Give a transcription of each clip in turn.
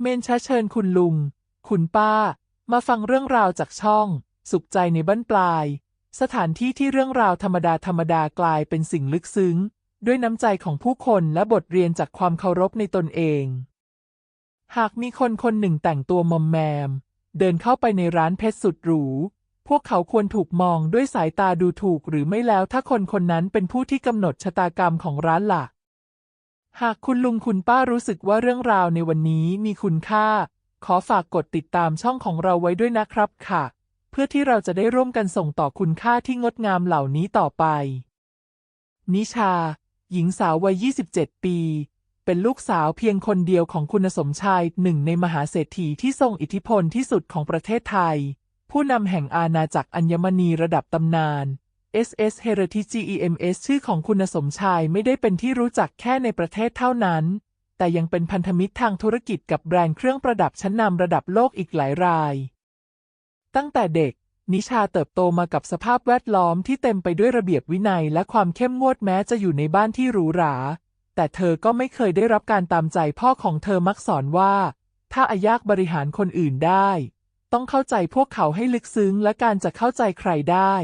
เมนชะเชิญคุณลุง คุณป้า มาฟังเรื่องราวจากช่อง สุขใจในบ้านปลาย สถานที่ที่เรื่องราวธรรมดาธรรมดากลายเป็นสิ่งลึกซึ้ง ด้วยน้ำใจของผู้คนและบทเรียนจากความเคารพในตนเอง หากมีคนคนหนึ่งแต่งตัวมอมแมม เดินเข้าไปในร้านเพชรสุดหรูพวกเขาควรถูกมองด้วยสายตาดูถูกหรือไม่แล้วถ้าคนคนนั้นเป็นผู้ที่กำหนดชะตากรรมของร้านหลัก หากคุณลุงคุณป้ารู้สึกว่าเรื่องราวในวันนี้มีคุณค่า ขอฝากกดติดตามช่องของเราไว้ด้วยนะครับค่ะ เพื่อที่เราจะได้ร่วมกันส่งต่อคุณค่าที่งดงามเหล่านี้ต่อไป นิชา หญิงสาววัย 27 ปี เป็นลูกสาวเพียงคนเดียวของคุณสมชายหนึ่งในมหาเศรษฐีที่ทรงอิทธิพลที่สุดของประเทศไทย ผู้นำแห่งอาณาจักรอัญมณีระดับตำนาน SS Heritage GEMS ชื่อของคุณสมชายไม่ได้เป็นที่รู้จักแค่ในประเทศเท่านั้น แต่ยังเป็นพันธมิตรทางธุรกิจกับแบรนด์เครื่องประดับชั้นนำระดับโลกอีกหลายราย ตั้งแต่เด็ก นิชาเติบโตมากับสภาพแวดล้อมที่เต็มไปด้วยระเบียบวินัยและความเข้มงวดแม้จะอยู่ในบ้านที่หรูหรา แต่เธอก็ไม่เคยได้รับการตามใจพ่อของเธอมักสอนว่า ถ้าอายากบริหารคนอื่นได้ ต้องเข้าใจพวกเขาให้ลึกซึ้งและการจะเข้าใจใครได้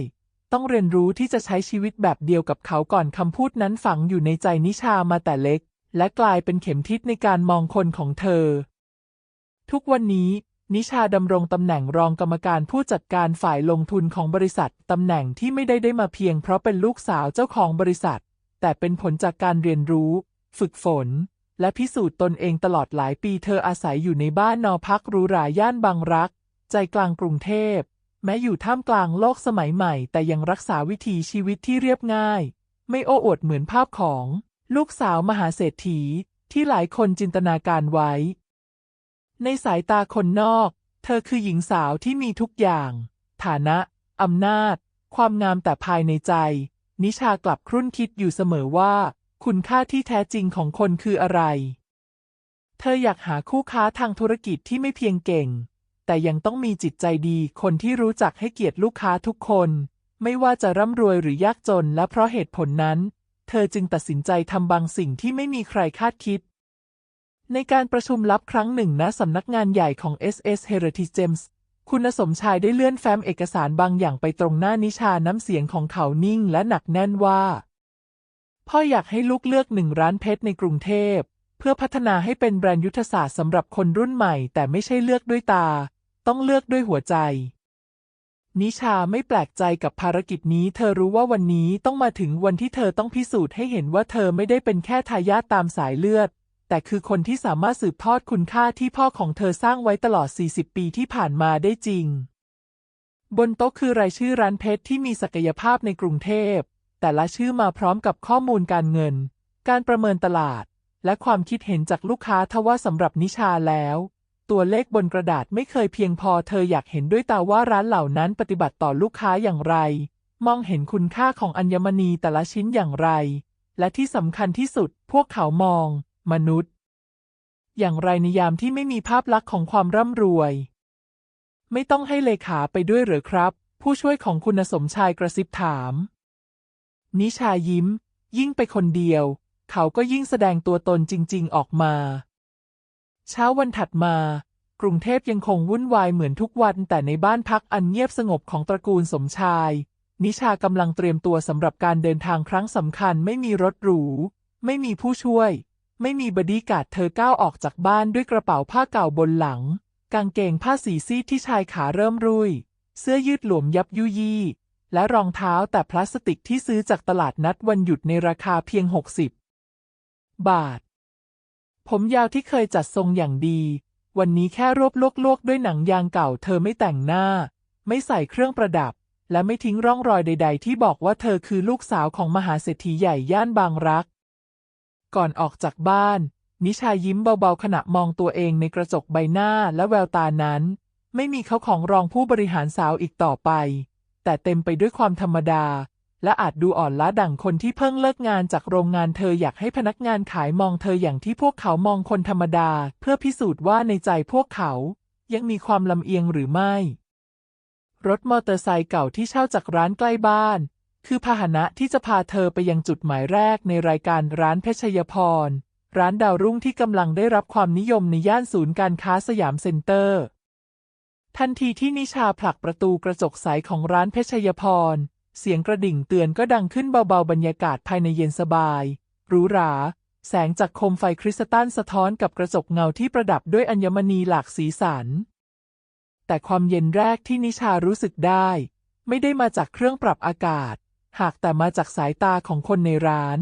ต้องเรียนรู้ที่จะใช้ชีวิตแบบเดียวกับเขาก่อนคำพูดนั้นฝังอยู่ในใจนิชามาแต่เล็ก และกลายเป็นเข็มทิศในการมองคนของเธอ ทุกวันนี้ นิชาดำรงตำแหน่งรองกรรมการผู้จัดการฝ่ายลงทุนของบริษัทตำแหน่งที่ไม่ได้ได้มาเพียงเพราะเป็นลูกสาวเจ้าของบริษัท แต่เป็นผลจากการเรียนรู้ ฝึกฝน และพิสูจน์ตนเองตลอดหลายปีเธออาศัยอยู่ในบ้านนอพักหรูหราย่านบางรัก ใจกลางกรุงเทพ แม้อยู่ท่ามกลางโลกสมัยใหม่ แต่ยังรักษาวิถีชีวิตที่เรียบง่าย ไม่โอ้อวดเหมือนภาพของ ลูกสาวมหาเศรษฐีที่หลายคนจินตนาการไว้ ในสายตาคนนอก เธอคือหญิงสาวที่มีทุกอย่าง ฐานะ อำนาจ ความงามแต่ภายในใจ นิชากลับครุ่นคิดอยู่เสมอว่า คุณค่าที่แท้จริงของคนคืออะไร เธออยากหาคู่ค้าทางธุรกิจที่ไม่เพียงเก่ง แต่ยังต้องมีจิตใจดี คนที่รู้จักให้เกียรติลูกค้าทุกคน ไม่ว่าจะร่ำรวยหรือยากจน และเพราะเหตุผลนั้น เธอจึงตัดสินใจทำบางสิ่งที่ไม่มีใครคาดคิด ในการประชุมลับครั้งหนึ่งณสำนักงานใหญ่ของ SS Heritage Gems คุณสมชายได้เลื่อนแฟ้มเอกสารบางอย่างไปตรงหน้านิชาน้ำเสียงของเขานิ่งและหนักแน่นว่า พ่ออยากให้ลูกเลือกหนึ่งร้านเพชรในกรุงเทพ เพื่อพัฒนาให้เป็นแบรนด์ยุทธศาสตร์สำหรับคนรุ่นใหม่ แต่ไม่ใช่เลือกด้วยตา ต้องเลือกด้วยหัวใจ นิชาไม่แปลกใจกับภารกิจนี้ เธอรู้ว่าวันนี้ต้องมาถึงวันที่เธอต้องพิสูจน์ให้เห็นว่าเธอไม่ได้เป็นแค่ทายาทตามสายเลือด แต่คือคนที่สามารถสืบทอดคุณค่าที่พ่อของเธอสร้างไว้ตลอด 40 ปีที่ผ่านมาได้จริง บนโต๊ะคือรายชื่อร้านเพชรที่มีศักยภาพในกรุงเทพ แต่ละชื่อมาพร้อมกับข้อมูลการเงิน การประเมินตลาด และความคิดเห็นจากลูกค้าทว่าสำหรับนิชาแล้ว ตัวเลขบนกระดาษไม่เคยเพียงพอเธออยากเห็นด้วยตาว่าร้านเหล่านั้นปฏิบัติต่อลูกค้าอย่างไร มองเห็นคุณค่าของอัญมณีแต่ละชิ้นอย่างไร และที่สำคัญที่สุด พวกเขามอง มนุษย์ อย่างไรในยามที่ไม่มีภาพลักษณ์ของความร่ำรวย ไม่ต้องให้เลขาไปด้วยหรือครับ ผู้ช่วยของคุณสมชายกระซิบถาม นิชายิ้ม ยิ่งไปคนเดียว เขาก็ยิ่งแสดงตัวตนจริง ๆ ออกมา เช้าวันถัดมากรุงเทพยังคงวุ่นวายเหมือนทุกวัน แต่ในบ้านพักอันเงียบสงบของตระกูลสมชาย นิชากำลังเตรียมตัวสำหรับการเดินทางครั้งสำคัญ ไม่มีรถหรู ไม่มีผู้ช่วย ไม่มีบอดี้การ์ดเธอก้าวออกจากบ้านด้วยกระเป๋าผ้าเก่าบนหลัง กางเกงผ้าสีซีดที่ชายขาเริ่มรุ่ยเสื้อยืดหลวมยับยุยี่และรองเท้าแต่พลาสติกที่ซื้อจากตลาดนัดวันหยุดในราคาเพียง 60 บาท ผมยาวที่เคยจัดทรงอย่างดี วันนี้แค่รวบลวกๆด้วยหนังยางเก่า เธอไม่แต่งหน้า ไม่ใส่เครื่องประดับ และไม่ทิ้งร่องรอยใด ๆ ที่บอกว่าเธอคือลูกสาวของมหาเศรษฐีใหญ่ย่านบางรัก ก่อนออกจากบ้าน นิชายิ้มเบาๆขณะมองตัวเองในกระจกใบหน้าและแววตานั้น ไม่มีเขาของรองผู้บริหารสาวอีกต่อไป แต่เต็มไปด้วยความธรรมดา และอาจดูอ่อนล้าดั่งคนที่เพิ่งเลิกงานจากโรงงานเธออยากให้พนักงานขายมองเธออย่างที่พวกเขามองคนธรรมดา เพื่อพิสูจน์ว่าในใจพวกเขา ยังมีความลำเอียงหรือไม่ รถมอเตอร์ไซค์เก่าที่เช่าจากร้านใกล้บ้าน คือพาหนะที่จะพาเธอไปยังจุดหมายแรกในรายการร้านเพชรยพร ร้านดาวรุ่งที่กำลังได้รับความนิยมในย่านศูนย์การค้าสยามเซ็นเตอร์ ทันทีที่นิชาผลักประตูกระจกใสของร้านเพชรยพร เสียงกระดิ่งเตือนก็ดังขึ้นเบาๆ บรรยากาศภายในเย็นสบายหรูหรา แสงจากโคมไฟคริสตัลสะท้อนกับกระจกเงาที่ประดับด้วยอัญมณีหลากสีสัน แต่ความเย็นแรกที่นิชารู้สึกได้ ไม่ได้มาจากเครื่องปรับอากาศ หากแต่มาจากสายตาของคนในร้าน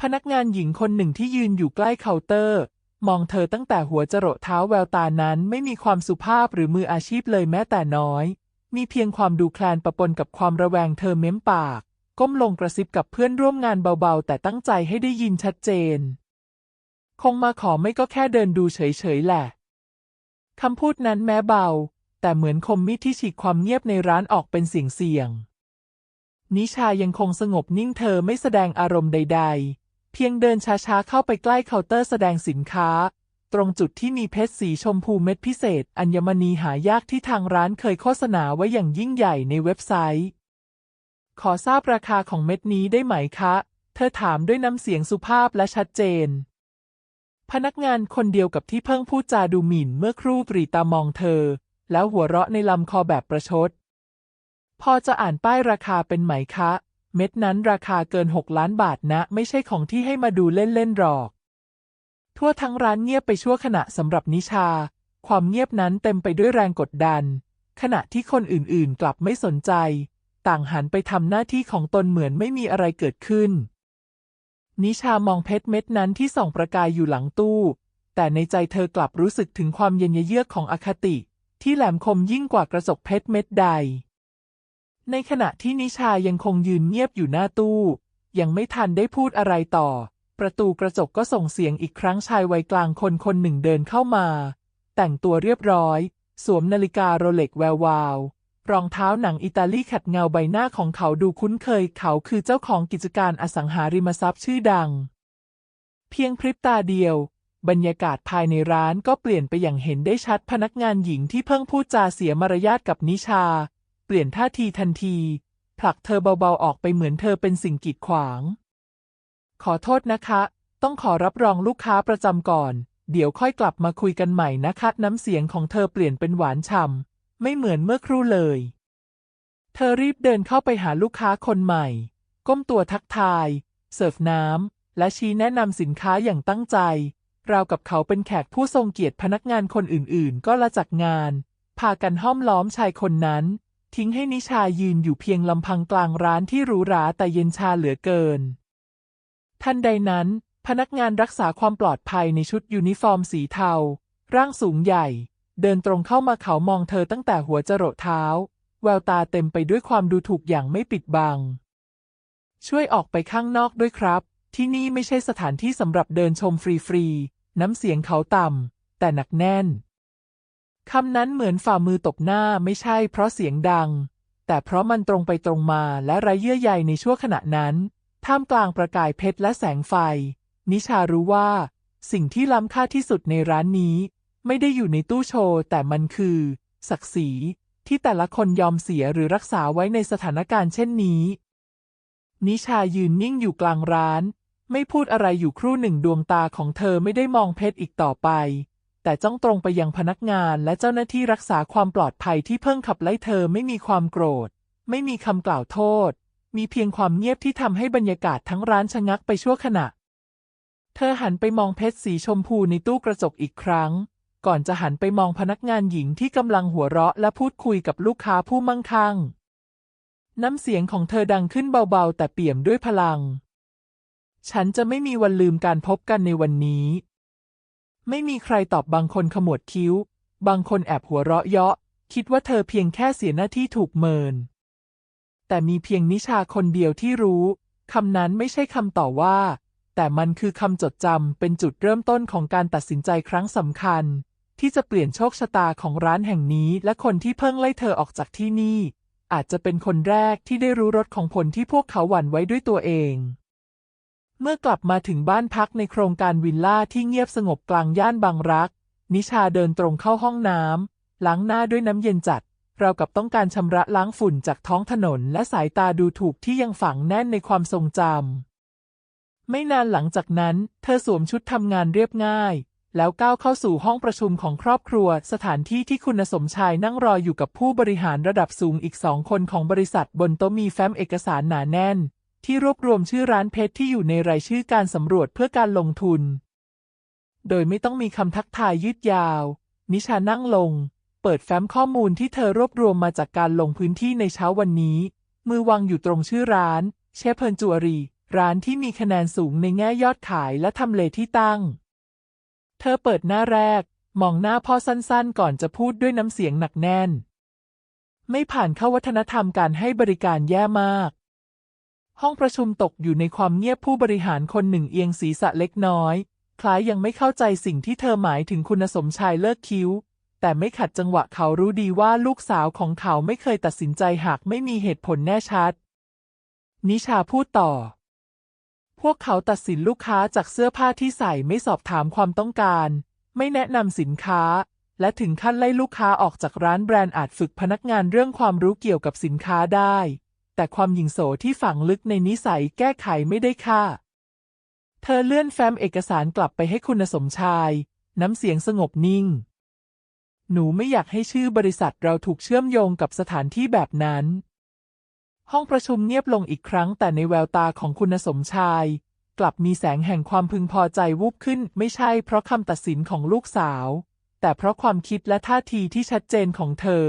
พนักงานหญิงคนหนึ่งที่ยืนอยู่ใกล้เคาน์เตอร์ มองเธอตั้งแต่หัวจรดเท้าแววตานั้นไม่มีความสุภาพหรือมืออาชีพเลยแม้แต่น้อย มีเพียงความดูแคลนปะปนกับความระแวงเธอเม้มปาก ก้มลงกระซิบกับเพื่อนร่วมงานเบาๆ แต่ตั้งใจให้ได้ยินชัดเจน คงมาขอไม่ก็แค่เดินดูเฉยๆแหละคำพูดนั้นแม้เบา แต่เหมือนคมมีดที่ฉีกความเงียบในร้านออกเป็นเสียงๆนิชายังคงสงบนิ่งเธอไม่แสดงอารมณ์ใด ๆ เพียงเดินช้าๆเข้าไปใกล้เคาน์เตอร์แสดงสินค้า ตรงจุดที่มีเพชรสีชมพูเม็ดพิเศษ อัญมณีหายากที่ทางร้านเคยโฆษณาไว้อย่างยิ่งใหญ่ในเว็บไซต์ ขอทราบราคาของเม็ดนี้ได้ไหมคะ เธอถามด้วยน้ำเสียงสุภาพและชัดเจน พนักงานคนเดียวกับที่เพิ่งพูดจาดูหมิ่นเมื่อครู่ปรีตามองเธอ แล้วหัวเราะในลำคอแบบประชด พอจะอ่านป้ายราคาเป็นไหมคะ เม็ดนั้นราคาเกิน6ล้านบาทนะ ไม่ใช่ของที่ให้มาดูเล่นๆหรอก ทั่วทั้งร้านเงียบไปชั่วขณะสำหรับนิชา ความเงียบนั้นเต็มไปด้วยแรงกดดัน ขณะที่คนอื่นๆ กลับไม่สนใจ ต่างหันไปทำหน้าที่ของตนเหมือนไม่มีอะไรเกิดขึ้น นิชามองเพชรเม็ดนั้นที่ส่องประกายอยู่หลังตู้ แต่ในใจเธอกลับรู้สึกถึงความเย็นเยือกของอคติ ที่แหลมคมยิ่งกว่ากระจกเพชรเม็ดใด ในขณะที่นิชายังคงยืนเงียบอยู่หน้าตู้ ยังไม่ทันได้พูดอะไรต่อ ประตูกระจกก็ส่งเสียงอีกครั้งชายวัยกลางคนคนหนึ่งเดินเข้ามา แต่งตัวเรียบร้อย สวมนาฬิกาโรเล็กแวววาว รองเท้าหนังอิตาลีขัดเงาใบหน้าของเขาดูคุ้นเคย เขาคือเจ้าของกิจการอสังหาริมทรัพย์ชื่อดัง เพียงพริบตาเดียว บรรยากาศภายในร้านก็เปลี่ยนไปอย่างเห็นได้ชัดพนักงานหญิงที่เพิ่งพูดจาเสียมารยาทกับนิชา เปลี่ยนท่าทีทันที ผลักเธอเบาๆออกไปเหมือนเธอเป็นสิ่งกีดขวาง ขอโทษนะคะ ต้องขอรับรองลูกค้าประจำก่อน เดี๋ยวค่อยกลับมาคุยกันใหม่นะคะน้ำเสียงของเธอเปลี่ยนเป็นหวานฉ่ำไม่เหมือนเมื่อครู่เลย เธอรีบเดินเข้าไปหาลูกค้าคนใหม่ ก้มตัวทักทาย เสิร์ฟน้ำและชี้แนะนำสินค้าอย่างตั้งใจ ราวกับเขาเป็นแขกผู้ทรงเกียรติพนักงานคนอื่นๆ ก็ละจากงาน พากันห้อมล้อมชายคนนั้น ทิ้งให้นิชายืนอยู่เพียงลำพังกลางร้านที่หรูหราแต่เย็นชาเหลือเกิน ทันใดนั้น พนักงานรักษาความปลอดภัยในชุดยูนิฟอร์มสีเทา ร่างสูงใหญ่ เดินตรงเข้ามาเขามองเธอตั้งแต่หัวจรดเท้า แววตาเต็มไปด้วยความดูถูกอย่างไม่ปิดบัง ช่วยออกไปข้างนอกด้วยครับ ที่นี่ไม่ใช่สถานที่สำหรับเดินชมฟรีๆ น้ำเสียงเขาต่ำแต่หนักแน่นคำนั้นเหมือนฝ่ามือตบหน้าไม่ใช่เพราะเสียงดัง แต่เพราะมันตรงไปตรงมาและไร้เยื่อใยในชั่วขณะนั้น ท่ามกลางประกายเพชรและแสงไฟ นิชารู้ว่า สิ่งที่ล้ำค่าที่สุดในร้านนี้ ไม่ได้อยู่ในตู้โชว์ แต่มันคือ ศักดิ์ศรีที่แต่ละคนยอมเสียหรือรักษาไว้ในสถานการณ์เช่นนี้ นิชายืนนิ่งอยู่กลางร้าน ไม่พูดอะไรอยู่ครู่หนึ่งดวงตาของเธอไม่ได้มองเพชรอีกต่อไป แต่จ้องตรงไปยังพนักงานและเจ้าหน้าที่รักษาความปลอดภัยที่เพิ่งขับไล่เธอไม่มีความโกรธ ไม่มีคำกล่าวโทษ มีเพียงความเงียบที่ทำให้บรรยากาศทั้งร้านชะงักไปชั่วขณะ เธอหันไปมองเพชรสีชมพูในตู้กระจกอีกครั้ง ก่อนจะหันไปมองพนักงานหญิงที่กำลังหัวเราะและพูดคุยกับลูกค้าผู้มั่งคั่ง น้ำเสียงของเธอดังขึ้นเบาๆ แต่เปี่ยมด้วยพลัง ฉันจะไม่มีวันลืมการพบกันในวันนี้ ไม่มีใครตอบบางคนขมวดคิ้ว บางคนแอบหัวเราะเยาะ คิดว่าเธอเพียงแค่เสียหน้าที่ถูกเมิน แต่มีเพียงนิชาคนเดียวที่รู้คำนั้นไม่ใช่คำต่อว่า แต่มันคือคำจดจำเป็นจุดเริ่มต้นของการตัดสินใจครั้งสำคัญ ที่จะเปลี่ยนโชคชะตาของร้านแห่งนี้ และคนที่เพิ่งไล่เธอออกจากที่นี่ อาจจะเป็นคนแรกที่ได้รู้รสของผลที่พวกเขาหวั่นไว้ด้วยตัวเอง เมื่อกลับมาถึงบ้านพักในโครงการวิลล่าที่เงียบสงบกลางย่านบางรัก นิชาเดินตรงเข้าห้องน้ำล้างหน้าด้วยน้ำเย็นจัด เรากับต้องการชำระล้างฝุ่นจากท้องถนนและสายตาดูถูกที่ยังฝังแน่นในความทรงจำ ไม่นานหลังจากนั้น เธอสวมชุดทำงานเรียบง่าย แล้วก้าวเข้าสู่ห้องประชุมของครอบครัว สถานที่ที่คุณสมชายนั่งรออยู่กับผู้บริหารระดับสูงอีกสองคนของบริษัทบนโต๊ะมีแฟ้มเอกสารหนาแน่น ที่รวบรวมชื่อร้านเพชรที่อยู่ในรายชื่อการสำรวจเพื่อการลงทุน โดยไม่ต้องมีคำทักทายยืดยาว นิชานั่งลง เปิดแฟ้มข้อมูลที่เธอรวบรวมมาจากการลงพื้นที่ในเช้าวันนี้ มือวางอยู่ตรงชื่อร้าน เชฟเพิร์นจูอารี ร้านที่มีคะแนนสูงในแง่ยอดขายและทำเลที่ตั้ง เธอเปิดหน้าแรก มองหน้าพ่อสั้นๆ ก่อนจะพูดด้วยน้ำเสียงหนักแน่น ไม่ผ่านเข้าวัฒนธรรมการให้บริการแย่มาก ห้องประชุมตกอยู่ในความเงียบผู้บริหารคนหนึ่งเอียงศีรษะเล็กน้อย คล้ายยังไม่เข้าใจสิ่งที่เธอหมายถึงคุณสมชายเลิกคิ้ว แต่ไม่ขัดจังหวะเขารู้ดีว่าลูกสาวของเขาไม่เคยตัดสินใจหากไม่มีเหตุผลแน่ชัด นิชาพูดต่อ พวกเขาตัดสินลูกค้าจากเสื้อผ้าที่ใส่ไม่สอบถามความต้องการ ไม่แนะนำสินค้า และถึงขั้นไล่ลูกค้าออกจากร้านแบรนด์อาจฝึกพนักงานเรื่องความรู้เกี่ยวกับสินค้าได้ แต่ความหยิ่งโสที่ฝังลึกในนิสัยแก้ไขไม่ได้ค่ะ เธอเลื่อนแฟ้มเอกสารกลับไปให้คุณสมชาย น้ำเสียงสงบนิ่ง หนูไม่อยากให้ชื่อบริษัทเราถูกเชื่อมโยงกับสถานที่แบบนั้น ห้องประชุมเงียบลงอีกครั้งแต่ในแววตาของคุณสมชาย กลับมีแสงแห่งความพึงพอใจวูบขึ้น ไม่ใช่เพราะคำตัดสินของลูกสาว แต่เพราะความคิดและท่าทีที่ชัดเจนของเธอ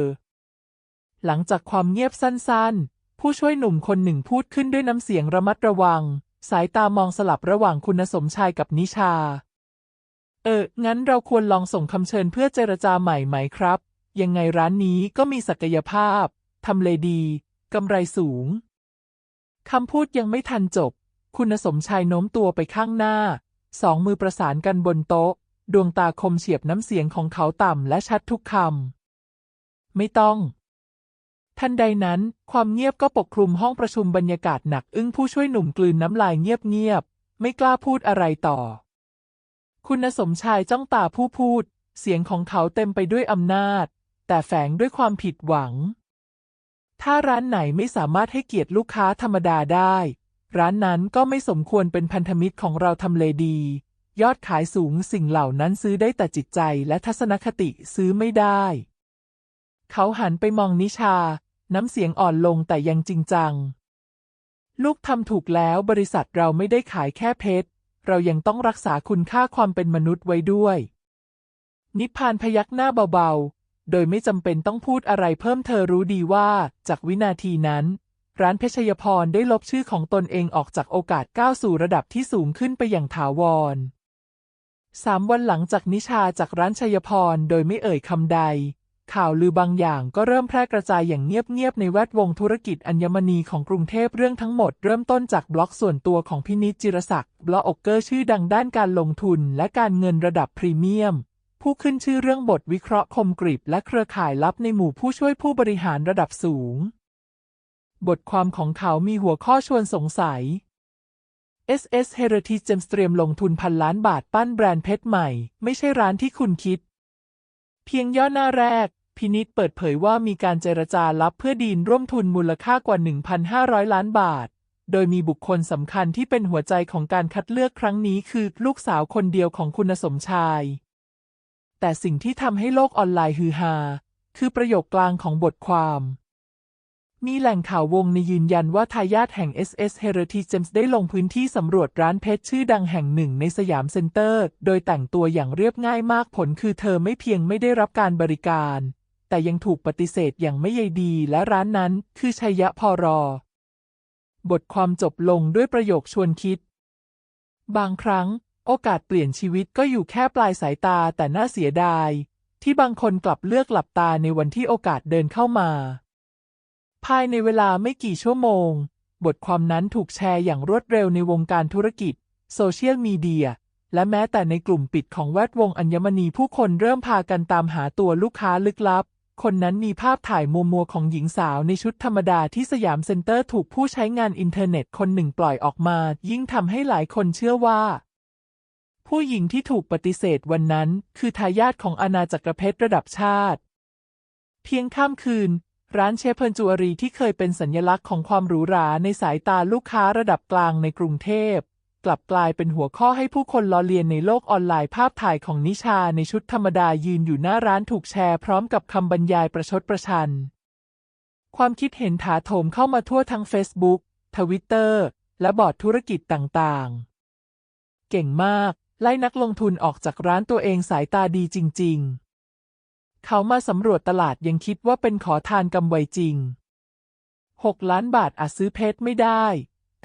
หลังจากความเงียบสั้นๆ ผู้ช่วยหนุ่มคนหนึ่งพูดขึ้นด้วยน้ำเสียงระมัดระวัง สายตามองสลับระหว่างคุณสมชายกับนิชา เออ งั้นเราควรลองส่งคำเชิญเพื่อเจรจาใหม่ไหมครับ ยังไงร้านนี้ก็มีศักยภาพ ทำเลดี กำไรสูง คำพูดยังไม่ทันจบ คุณสมชายโน้มตัวไปข้างหน้า สองมือประสานกันบนโต๊ะ ดวงตาคมเฉียบน้ำเสียงของเขาต่ำและชัดทุกคำ ไม่ต้อง ทันใดนั้น ความเงียบก็ปกคลุมห้องประชุมบรรยากาศหนักอึ้งผู้ช่วยหนุ่มกลืนน้ำลายเงียบๆ ไม่กล้าพูดอะไรต่อ คุณสมชายจ้องตาผู้พูด เสียงของเขาเต็มไปด้วยอำนาจ แต่แฝงด้วยความผิดหวัง ถ้าร้านไหนไม่สามารถให้เกียรติลูกค้าธรรมดาได้ ร้านนั้นก็ไม่สมควรเป็นพันธมิตรของเราทำเลดี ยอดขายสูงสิ่งเหล่านั้นซื้อได้แต่จิตใจและทัศนคติซื้อไม่ได้ เขาหันไปมองนิชา น้ำเสียงอ่อนลงแต่ยังจริงจัง ลูกทำถูกแล้วบริษัทเราไม่ได้ขายแค่เพชร เรายังต้องรักษาคุณค่าความเป็นมนุษย์ไว้ด้วย นิพพานพยักหน้าเบาๆ โดยไม่จำเป็นต้องพูดอะไรเพิ่มเธอรู้ดีว่า จากวินาทีนั้น ร้านเพชยพรได้ลบชื่อของตนเองออกจากโอกาสก้าวสู่ระดับที่สูงขึ้นไปอย่างถาวรสามวันหลังจากนิชาจากร้านชัยพรโดยไม่เอ่ยคำใด ข่าวลือบางอย่างก็เริ่มแพร่กระจายอย่างเงียบๆในแวดวงธุรกิจอัญมณีของกรุงเทพเรื่องทั้งหมดเริ่มต้นจากบล็อกส่วนตัวของพินิจจิรศักดิ์บล็อกเกอร์ชื่อดังด้านการลงทุนและการเงินระดับพรีเมียม ผู้ขึ้นชื่อเรื่องบทวิเคราะห์คมกริบและเครือข่ายลับในหมู่ผู้ช่วยผู้บริหารระดับสูง บทความของเขามีหัวข้อชวนสงสัย SS Heritage Gems เตรียมลงทุนพันล้านบาทปั้นแบรนด์เพชรใหม่ ไม่ใช่ร้านที่คุณคิดเพียงย่อหน้าแรก พินิษเปิดเผยว่ามีการเจรจาลับเพื่อดีนร่วมทุนมูลค่ากว่า 1,500 ล้านบาท โดยมีบุคคลสำคัญที่เป็นหัวใจของการคัดเลือกครั้งนี้คือลูกสาวคนเดียวของคุณสมชาย แต่สิ่งที่ทำให้โลกออนไลน์ฮือฮา คือประโยคกลางของบทความมีแหล่งข่าววงในยืนยันว่าทายาทแห่ง SS Heritage Gems ได้ลงพื้นที่สำรวจร้านเพชรชื่อดังแห่งหนึ่งในสยามเซ็นเตอร์ โดยแต่งตัวอย่างเรียบง่ายมากผลคือเธอไม่เพียงไม่ได้รับการบริการ แต่ยังถูกปฏิเสธอย่างไม่ใยดีและร้านนั้นคือชัยยะพอรอบทความจบลงด้วยประโยคชวนคิด บางครั้ง โอกาสเปลี่ยนชีวิตก็อยู่แค่ปลายสายตาแต่น่าเสียดาย ที่บางคนกลับเลือกหลับตาในวันที่โอกาสเดินเข้ามา ภายในเวลาไม่กี่ชั่วโมง บทความนั้นถูกแชร์อย่างรวดเร็วในวงการธุรกิจ โซเชียลมีเดีย และแม้แต่ในกลุ่มปิดของแวดวงอัญมณีผู้คนเริ่มพากันตามหาตัวลูกค้าลึกลับ คนนั้นมีภาพถ่ายมัวมัวๆของหญิงสาวในชุดธรรมดาที่สยามเซ็นเตอร์ถูกผู้ใช้งานอินเทอร์เน็ตคนหนึ่งปล่อยออกมา ยิ่งทำให้หลายคนเชื่อว่า ผู้หญิงที่ถูกปฏิเสธวันนั้น คือทายาทของอาณาจักรเพชรระดับชาติ เพียงข้ามคืน ร้านเชฟเพิร์จูอารีที่เคยเป็นสัญลักษณ์ของความหรูหราในสายตาลูกค้าระดับกลางในกรุงเทพ กลับกลายเป็นหัวข้อให้ผู้คนล้อเลียนในโลกออนไลน์ภาพถ่ายของนิชาในชุดธรรมดายืนอยู่หน้าร้านถูกแชร์พร้อมกับคำบรรยายประชดประชัน ความคิดเห็นถาโถมเข้ามาทั่วทั้ง Facebook ทวิตเตอร์และบอร์ดธุรกิจต่างๆ เก่งมาก ไล่นักลงทุนออกจากร้านตัวเองสายตาดีจริง ๆ เขามาสำรวจตลาดยังคิดว่าเป็นขอทานกำไวจริง 6 ล้านบาทอาจซื้อเพชรไม่ได้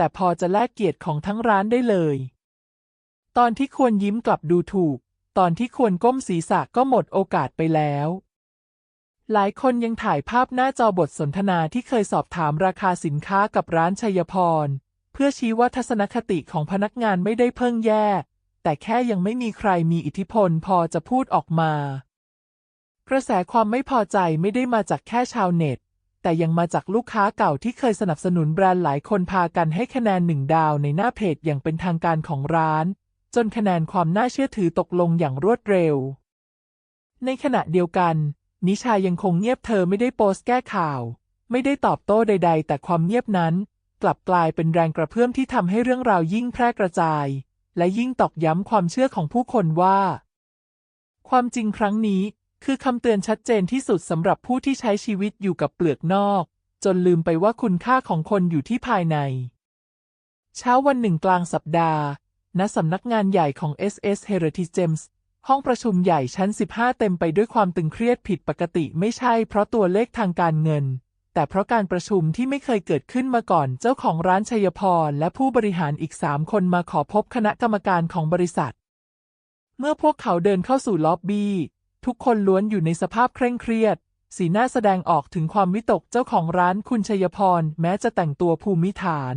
แต่พอจะแลกเกียรติของทั้งร้านได้เลย ตอนที่ควรยิ้มกลับดูถูก ตอนที่ควรก้มศีรษะก็หมดโอกาสไปแล้ว หลายคนยังถ่ายภาพหน้าจอบทสนทนาที่เคยสอบถามราคาสินค้ากับร้านชัยพร เพื่อชี้ว่าทัศนคติของพนักงานไม่ได้เพิ่งแย่ แต่แค่ยังไม่มีใครมีอิทธิพลพอจะพูดออกมา กระแสความไม่พอใจไม่ได้มาจากแค่ชาวเน็ต แต่ยังมาจากลูกค้าเก่าที่เคยสนับสนุนแบรนด์หลายคนพากันให้คะแนนหนึ่งดาวในหน้าเพจอย่างเป็นทางการของร้าน จนคะแนนความน่าเชื่อถือตกลงอย่างรวดเร็ว ในขณะเดียวกัน นิชายังคงเงียบเธอไม่ได้โพสต์แก้ข่าว ไม่ได้ตอบโต้ใด ๆ แต่ความเงียบนั้น กลับกลายเป็นแรงกระเพื่อมที่ทำให้เรื่องราวยิ่งแพร่กระจาย และยิ่งตอกย้ำความเชื่อของผู้คนว่า ความจริงครั้งนี้ คือคำเตือนชัดเจนที่สุดสำหรับผู้ที่ใช้ชีวิตอยู่กับเปลือกนอก จนลืมไปว่าคุณค่าของคนอยู่ที่ภายใน เช้าวันหนึ่งกลางสัปดาห์ ณสำนักงานใหญ่ของ SS Heritage Gems ห้องประชุมใหญ่ชั้น 15 เต็มไปด้วยความตึงเครียดผิดปกติไม่ใช่เพราะตัวเลขทางการเงิน แต่เพราะการประชุมที่ไม่เคยเกิดขึ้นมาก่อนเจ้าของร้านชัยพร และผู้บริหารอีกสามคนมาขอพบคณะกรรมการของบริษัท เมื่อพวกเขาเดินเข้าสู่ล็อบบี้ ทุกคนล้วนอยู่ในสภาพเคร่งเครียด สีหน้าแสดงออกถึงความวิตกเจ้าของร้านคุณชัยพร แม้จะแต่งตัวภูมิฐาน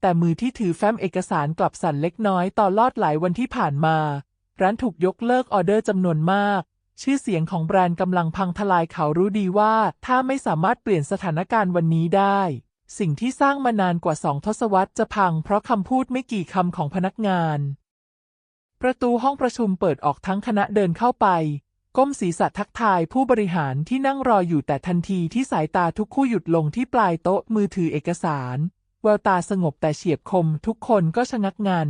แต่มือที่ถือแฟ้มเอกสารกลับสั่นเล็กน้อยต่อลอดหลายวันที่ผ่านมา ร้านถูกยกเลิกออเดอร์จำนวนมาก ชื่อเสียงของแบรนด์กำลังพังทลายเขารู้ดีว่า ถ้าไม่สามารถเปลี่ยนสถานการณ์วันนี้ได้ สิ่งที่สร้างมานานกว่าสองทศวรรษจะพัง เพราะคำพูดไม่กี่คำของพนักงาน ประตูห้องประชุมเปิดออกทั้งคณะเดินเข้าไป ก้มศีรษะทักทายผู้บริหารที่นั่งรออยู่แต่ทันทีที่สายตาทุกคู่หยุดลงที่ปลายโต๊ะมือถือเอกสาร แววตาสงบแต่เฉียบคมทุกคนก็ชะงักงัน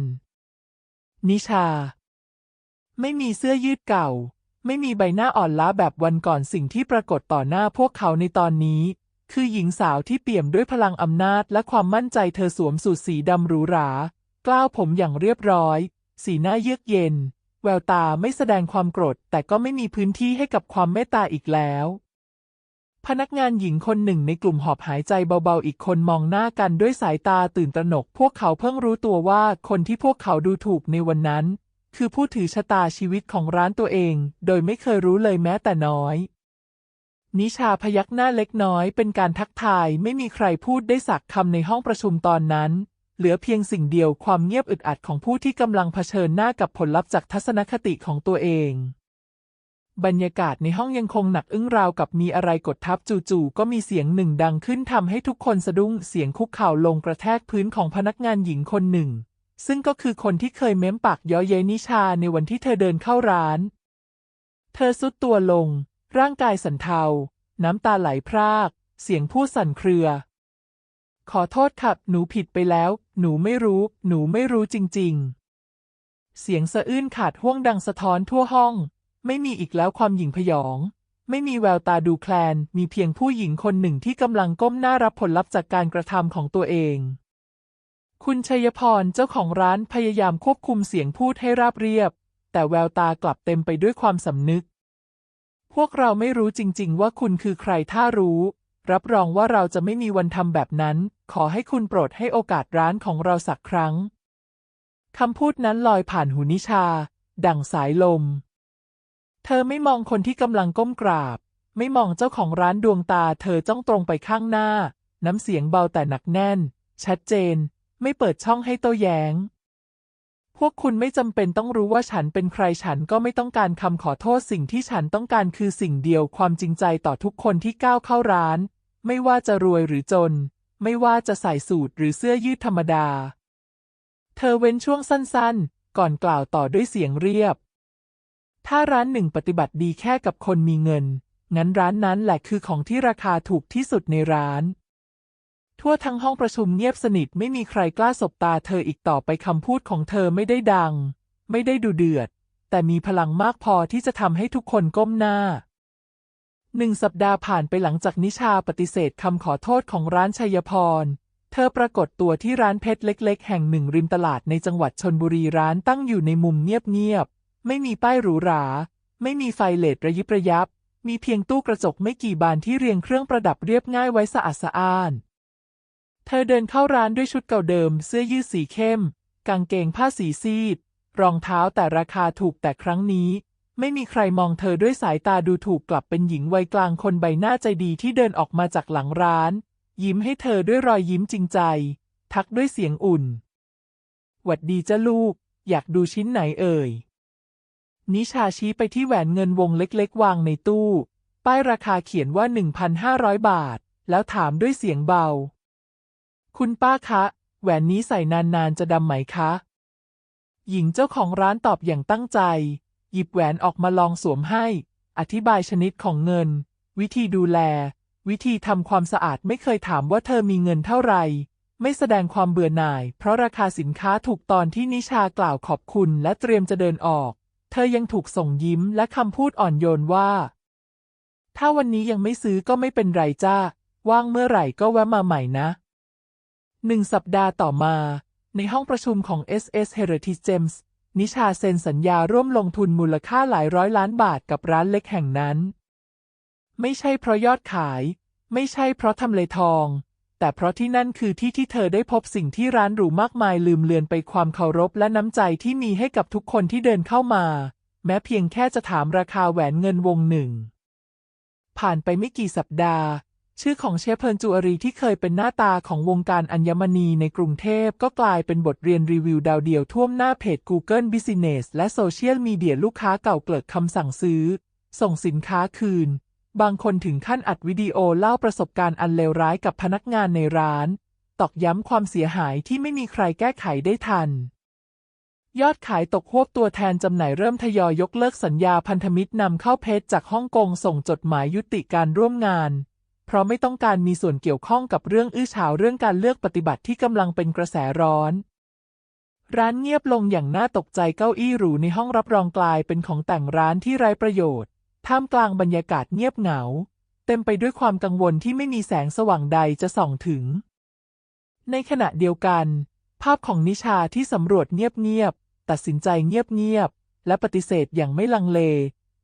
นิชา ไม่มีเสื้อยืดเก่า ไม่มีใบหน้าอ่อนล้าแบบวันก่อนสิ่งที่ปรากฏต่อหน้าพวกเขาในตอนนี้ คือหญิงสาวที่เปี่ยมด้วยพลังอำนาจและความมั่นใจเธอสวมสูทสีดำหรูหรา กล้าวผมอย่างเรียบร้อย สีหน้าเยือกเย็น แววตาไม่แสดงความโกรธ แต่ก็ไม่มีพื้นที่ให้กับความเมตตาอีกแล้ว พนักงานหญิงคนหนึ่งในกลุ่มหอบหายใจเบาๆ อีกคนมองหน้ากันด้วยสายตาตื่นตระหนก พวกเขาเพิ่งรู้ตัวว่าคนที่พวกเขาดูถูกในวันนั้น คือผู้ถือชะตาชีวิตของร้านตัวเอง โดยไม่เคยรู้เลยแม้แต่น้อย นิชาพยักหน้าเล็กน้อยเป็นการทักทายไม่มีใครพูดได้สักคำในห้องประชุมตอนนั้น เหลือเพียงสิ่งเดียวความเงียบอึดอัดของผู้ที่กำลังเผชิญหน้ากับผลลัพธ์จากทัศนคติของตัวเอง บรรยากาศในห้องยังคงหนักอึ้งราวกับมีอะไรกดทับจู่ๆก็มีเสียงหนึ่งดังขึ้นทำให้ทุกคนสะดุ้งเสียงคุกเข่าลงกระแทกพื้นของพนักงานหญิงคนหนึ่ง ซึ่งก็คือคนที่เคยเม้มปากย้อเย้ยนิชาในวันที่เธอเดินเข้าร้าน เธอซุดตัวลง ร่างกายสั่นเทา น้ำตาไหลพราก เสียงพูดสั่นเครือ ขอโทษครับ หนูผิดไปแล้ว หนูไม่รู้ หนูไม่รู้จริง ๆ เสียงสะอื้นขาดห้วงดังสะท้อนทั่วห้อง ไม่มีอีกแล้วความหยิ่งพยอง ไม่มีแววตาดูแคลน มีเพียงผู้หญิงคนหนึ่งที่กำลังก้มหน้ารับผลลัพธ์จากการกระทำของตัวเอง คุณชัยพรเจ้าของร้านพยายามควบคุมเสียงพูดให้ราบเรียบ แต่แววตากลับเต็มไปด้วยความสำนึก พวกเราไม่รู้จริง ๆ ว่าคุณคือใครถ้ารู้ รับรองว่าเราจะไม่มีวันทำแบบนั้น ขอให้คุณโปรดให้โอกาสร้านของเราสักครั้ง คำพูดนั้นลอยผ่านหูนิชา ดังสายลม เธอไม่มองคนที่กำลังก้มกราบ ไม่มองเจ้าของร้านดวงตา เธอจ้องตรงไปข้างหน้า น้ำเสียงเบาแต่หนักแน่น ชัดเจน ไม่เปิดช่องให้โต้แย้ง พวกคุณไม่จำเป็นต้องรู้ว่าฉันเป็นใครฉันก็ไม่ต้องการคำขอโทษสิ่งที่ฉันต้องการคือสิ่งเดียวความจริงใจต่อทุกคนที่ก้าวเข้าร้าน ไม่ว่าจะรวยหรือจน ไม่ว่าจะใส่สูทหรือเสื้อยืดธรรมดา เธอเว้นช่วงสั้นๆ ก่อนกล่าวต่อด้วยเสียงเรียบ ถ้าร้านหนึ่งปฏิบัติดีแค่กับคนมีเงิน งั้นร้านนั้นแหละคือของที่ราคาถูกที่สุดในร้าน ทั่วทั้งห้องประชุมเงียบสนิทไม่มีใครกล้าสบตาเธออีกต่อไปคำพูดของเธอไม่ได้ดัง ไม่ได้ดูเดือด แต่มีพลังมากพอที่จะทำให้ทุกคนก้มหน้า หนึ่งสัปดาห์ผ่านไปหลังจากนิชาปฏิเสธคำขอโทษของร้านชัยพร เธอปรากฏตัวที่ร้านเพชรเล็ก ๆ แห่งหนึ่งริมตลาดในจังหวัดชนบุรีร้านตั้งอยู่ในมุมเงียบ ๆ ไม่มีป้ายหรูหรา ไม่มีไฟเลดระยิบระยับ มีเพียงตู้กระจกไม่กี่บานที่เรียงเครื่องประดับเรียบง่ายไว้สะอาดสะอ้าน เธอเดินเข้าร้านด้วยชุดเก่าเดิม เสื้อยืดสีเข้ม กางเกงผ้าสีซีด รองเท้าแต่ราคาถูกแต่ครั้งนี้ ไม่มีใครมองเธอด้วยสายตาดูถูกกลับเป็นหญิงวัยกลางคนใบหน้าใจดีที่เดินออกมาจากหลังร้าน ยิ้มให้เธอด้วยรอยยิ้มจริงใจ ทักด้วยเสียงอุ่น หวัดดีจ้าลูก อยากดูชิ้นไหนเอ่ย นิชาชี้ไปที่แหวนเงินวงเล็กๆ วางในตู้ ป้ายราคาเขียนว่า 1,500 บาท แล้วถามด้วยเสียงเบา คุณป้าคะ แหวนนี้ใส่นานๆจะดำไหมคะ หญิงเจ้าของร้านตอบอย่างตั้งใจ หยิบแหวนออกมาลองสวมให้ อธิบายชนิดของเงิน วิธีดูแล วิธีทำความสะอาดไม่เคยถามว่าเธอมีเงินเท่าไหร่ไม่แสดงความเบื่อหน่าย เพราะราคาสินค้าถูกตอนที่นิชากล่าวขอบคุณและเตรียมจะเดินออก เธอยังถูกส่งยิ้มและคำพูดอ่อนโยนว่า ถ้าวันนี้ยังไม่ซื้อก็ไม่เป็นไรจ้า ว่างเมื่อไหร่ก็แวะมาใหม่นะหนึ่งสัปดาห์ต่อมา ในห้องประชุมของ SS Heritage Gems นิชาเซ็นสัญญาร่วมลงทุนมูลค่าหลายร้อยล้านบาทกับร้านเล็กแห่งนั้น ไม่ใช่เพราะยอดขาย ไม่ใช่เพราะทำเลทอง แต่เพราะที่นั่นคือที่ที่เธอได้พบสิ่งที่ร้านหรูมากมายลืมเลือนไปความเคารพและน้ำใจที่มีให้กับทุกคนที่เดินเข้ามา แม้เพียงแค่จะถามราคาแหวนเงินวงหนึ่ง ผ่านไปไม่กี่สัปดาห์ ชื่อของเชฟเพิร์นจูอารีที่เคยเป็นหน้าตาของวงการอัญมณีในกรุงเทพก็กลายเป็นบทเรียนรีวิวดาวเดียวท่วมหน้าเพจ Google Business และโซเชียลมีเดียลูกค้าเก่าเกลิกคำสั่งซื้อ ส่งสินค้าคืน บางคนถึงขั้นอัดวิดีโอเล่าประสบการณ์อันเลวร้ายกับพนักงานในร้าน ตอกย้ำความเสียหายที่ไม่มีใครแก้ไขได้ทัน ยอดขายตกหวบตัวแทนจำหน่ายเริ่มทยอยยกเลิกสัญญาพันธมิตรนำเข้าเพชรจากฮ่องกงส่งจดหมายยุติการร่วมงาน เพราะไม่ต้องการมีส่วนเกี่ยวข้องกับเรื่องอื้อฉาวเรื่องการเลือกปฏิบัติที่กำลังเป็นกระแสร้อน ร้านเงียบลงอย่างน่าตกใจเก้าอี้หรูในห้องรับรองกลายเป็นของแต่งร้านที่ไร้ประโยชน์ ท่ามกลางบรรยากาศเงียบเหงา เต็มไปด้วยความกังวลที่ไม่มีแสงสว่างใดจะส่องถึง ในขณะเดียวกัน ภาพของนิชาที่สำรวจเงียบๆตัดสินใจเงียบๆและปฏิเสธอย่างไม่ลังเล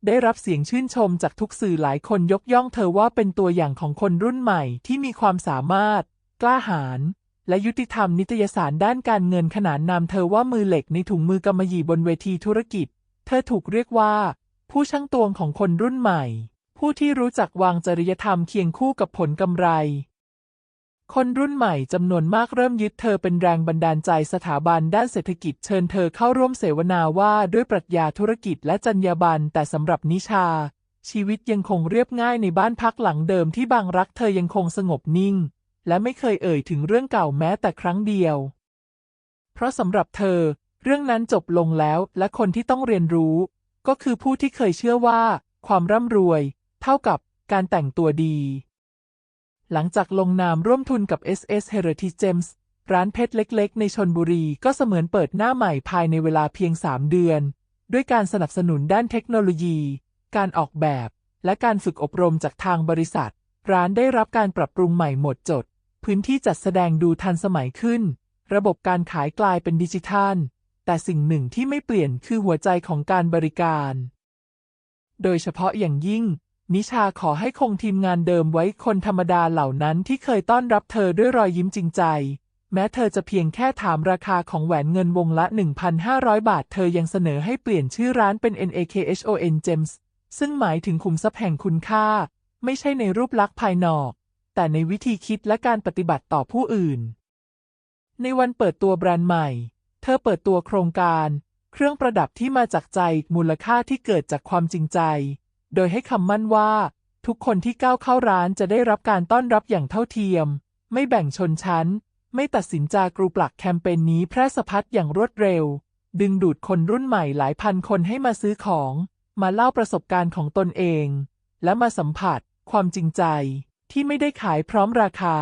ได้รับเสียงชื่นชมจากทุกสื่อหลายคนยกย่องเธอว่าเป็นตัวอย่างของคนรุ่นใหม่ที่มีความสามารถ กล้าหาญและยุติธรรมนิตยสารด้านการเงินขนานนามเธอว่ามือเหล็กในถุงมือกำมะหยี่บนเวทีธุรกิจ เธอถูกเรียกว่า ผู้ช่างตวงของคนรุ่นใหม่ ผู้ที่รู้จักวางจริยธรรมเคียงคู่กับผลกำไร คนรุ่นใหม่จำนวนมากเริ่มยึดเธอเป็นแรงบันดาลใจสถาบันด้านเศรษฐกิจเชิญเธอเข้าร่วมเสวนาว่าด้วยปรัชญาธุรกิจและจรรยาบรรณแต่สำหรับนิชา ชีวิตยังคงเรียบง่ายในบ้านพักหลังเดิมที่บางรักเธอยังคงสงบนิ่ง และไม่เคยเอ่ยถึงเรื่องเก่าแม้แต่ครั้งเดียว เพราะสำหรับเธอ เรื่องนั้นจบลงแล้วและคนที่ต้องเรียนรู้ ก็คือผู้ที่เคยเชื่อว่า ความร่ำรวย เท่ากับการแต่งตัวดี หลังจากลงนามร่วมทุนกับ SS Heritage Gems ร้านเพชรเล็กๆ ในชนบุรีก็เสมือนเปิดหน้าใหม่ภายในเวลาเพียง 3 เดือน ด้วยการสนับสนุนด้านเทคโนโลยี การออกแบบ และการฝึกอบรมจากทางบริษัท ร้านได้รับการปรับปรุงใหม่หมดจด พื้นที่จัดแสดงดูทันสมัยขึ้น ระบบการขายกลายเป็นดิจิทัล แต่สิ่งหนึ่งที่ไม่เปลี่ยนคือหัวใจของการบริการ โดยเฉพาะอย่างยิ่ง นิชาขอให้คงทีมงานเดิมไว้คนธรรมดาเหล่านั้นที่เคยต้อนรับเธอด้วยรอยยิ้มจริงใจ แม้เธอจะเพียงแค่ถามราคาของแหวนเงินวงละ 1,500 บาท เธอยังเสนอให้เปลี่ยนชื่อร้านเป็น NAKHON Gems ซึ่งหมายถึงขุมทรัพย์แห่งคุณค่า ไม่ใช่ในรูปลักษณ์ภายนอก แต่ในวิธีคิดและการปฏิบัติต่อผู้อื่น ในวันเปิดตัวแบรนด์ใหม่ เธอเปิดตัวโครงการ เครื่องประดับที่มาจากใจมูลค่าที่เกิดจากความจริงใจ โดยให้คำมั่นว่า ทุกคนที่ก้าวเข้าร้านจะได้รับการต้อนรับอย่างเท่าเทียม ไม่แบ่งชนชั้น ไม่ตัดสินจากรูปลักแคมเปญนี้แพร่สะพัดอย่างรวดเร็ว ดึงดูดคนรุ่นใหม่หลายพันคนให้มาซื้อของ มาเล่าประสบการณ์ของตนเอง และมาสัมผัส ความจริงใจที่ไม่ได้ขายพร้อมราคา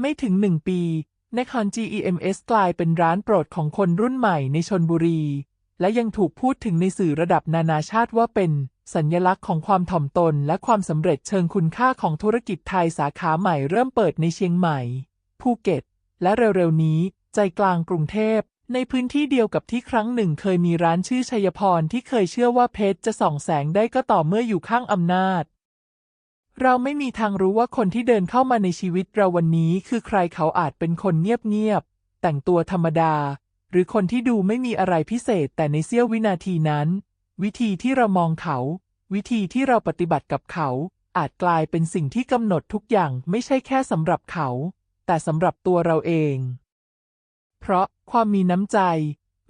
ไม่ถึงหนึ่งปี n e c o n GEMS กลายเป็นร้านโปรดของคนรุ่นใหม่ในชนบุรี และยังถูกพูดถึงในสื่อระดับนานาชาติว่าเป็น สัญลักษณ์ของความถ่อมตนและความสำเร็จเชิงคุณค่าของธุรกิจไทยสาขาใหม่เริ่มเปิดในเชียงใหม่ ภูเก็ต และเร็วๆนี้ ใจกลางกรุงเทพ ในพื้นที่เดียวกับที่ครั้งหนึ่งเคยมีร้านชื่อชัยพรที่เคยเชื่อว่าเพชรจะส่องแสงได้ก็ต่อเมื่ออยู่ข้างอำนาจ เราไม่มีทางรู้ว่าคนที่เดินเข้ามาในชีวิตเราวันนี้คือใครเขาอาจเป็นคนเงียบๆแต่งตัวธรรมดา หรือคนที่ดูไม่มีอะไรพิเศษแต่ในเสี้ยววินาทีนั้น วิธีที่เรามองเขา วิธีที่เราปฏิบัติกับเขา อาจกลายเป็นสิ่งที่กำหนดทุกอย่างไม่ใช่แค่สำหรับเขา แต่สำหรับตัวเราเอง เพราะความมีน้ำใจ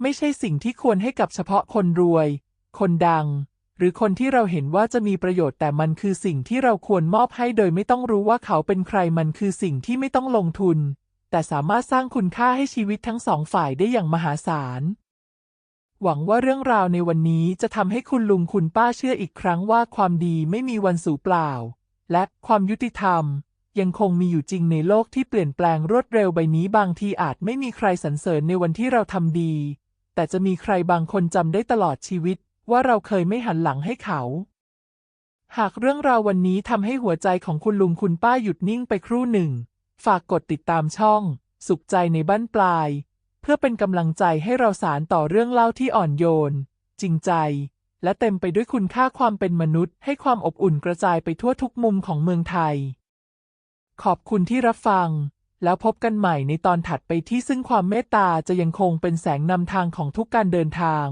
ไม่ใช่สิ่งที่ควรให้กับเฉพาะคนรวย คนดัง หรือคนที่เราเห็นว่าจะมีประโยชน์แต่มันคือสิ่งที่เราควรมอบให้โดยไม่ต้องรู้ว่าเขาเป็นใครมันคือสิ่งที่ไม่ต้องลงทุน แต่สามารถสร้างคุณค่าให้ชีวิตทั้งสองฝ่ายได้อย่างมหาศาล หวังว่าเรื่องราวในวันนี้จะทำให้คุณลุงคุณป้าเชื่ออีกครั้งว่าความดีไม่มีวันสูญเปล่า และความยุติธรรม ยังคงมีอยู่จริงในโลกที่เปลี่ยนแปลงรวดเร็วใบนี้บางทีอาจไม่มีใครสรรเสริญในวันที่เราทำดี แต่จะมีใครบางคนจำได้ตลอดชีวิต ว่าเราเคยไม่หันหลังให้เขา หากเรื่องราววันนี้ทำให้หัวใจของคุณลุงคุณป้าหยุดนิ่งไปครู่หนึ่ง ฝากกดติดตามช่อง สุขใจในบ้านปลาย เพื่อเป็นกำลังใจให้เราสารต่อเรื่องเล่าที่อ่อนโยน จริงใจ และเต็มไปด้วยคุณค่าความเป็นมนุษย์ ให้ความอบอุ่นกระจายไปทั่วทุกมุมของเมืองไทย ขอบคุณที่รับฟัง แล้วพบกันใหม่ในตอนถัดไปที่ซึ่งความเมตตาจะยังคงเป็นแสงนำทางของทุกการเดินทาง